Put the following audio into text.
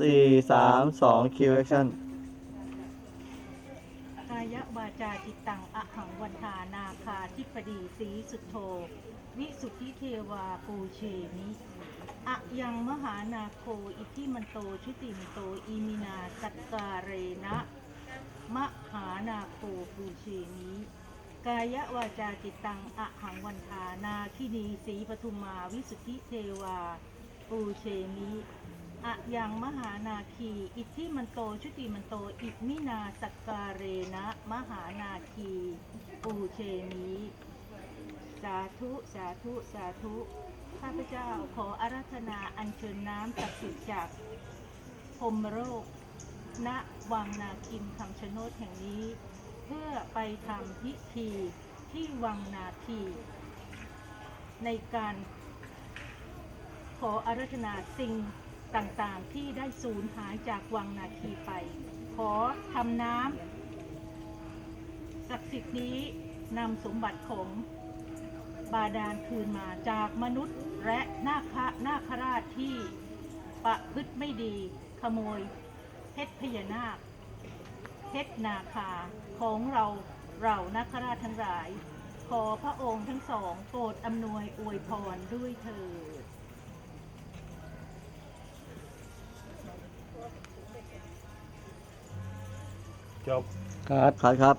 สี่สามสองคิวแอคชั่นกายวาจาจิตตังอหังวันทานาคาทิปดีสีสุโธวิสุทธิเทวาปูเชมิอะยังมหานาโคอิทิมันโตชุติมโตอิมินาสัตการเรนะ มหานาโคปูเชมิกายวาจาจิตตังอหังวันทานาคินีสีปทุมมาวิสุทธิเทวาปูเชมิ อะยังมหานาคี อิทธิมันโตชุติมันโต อิมินาสกการเรนะ มหานาคี ปูเชมิสาธุสาธุสาธุข้าพเจ้าขออาราธนาอัญเชิญน้ำศักดิ์สิทธิ์จากพมโรค ณวังนาคินคำชะโนดแห่งนี้ เพื่อไปทำพิธีที่วังนาคี ในการขออาราธนาสิ่ง ต่างๆที่ได้สูญหายจากวังนาคีไป ขอทำน้ำศักดิ์สิทธิ์นี้นำสมบัติของบาดาลคืนมาจากมนุษย์และนาคนาคราชที่ประพฤติไม่ดีขโมยเพชรพญานาคเพชรนาคาของเราเรานาคราชทั้งหลาย ขอพระองค์ทั้งสองโปรดอำนวยอวยพรด้วยเถิด จบ ครับครับครับ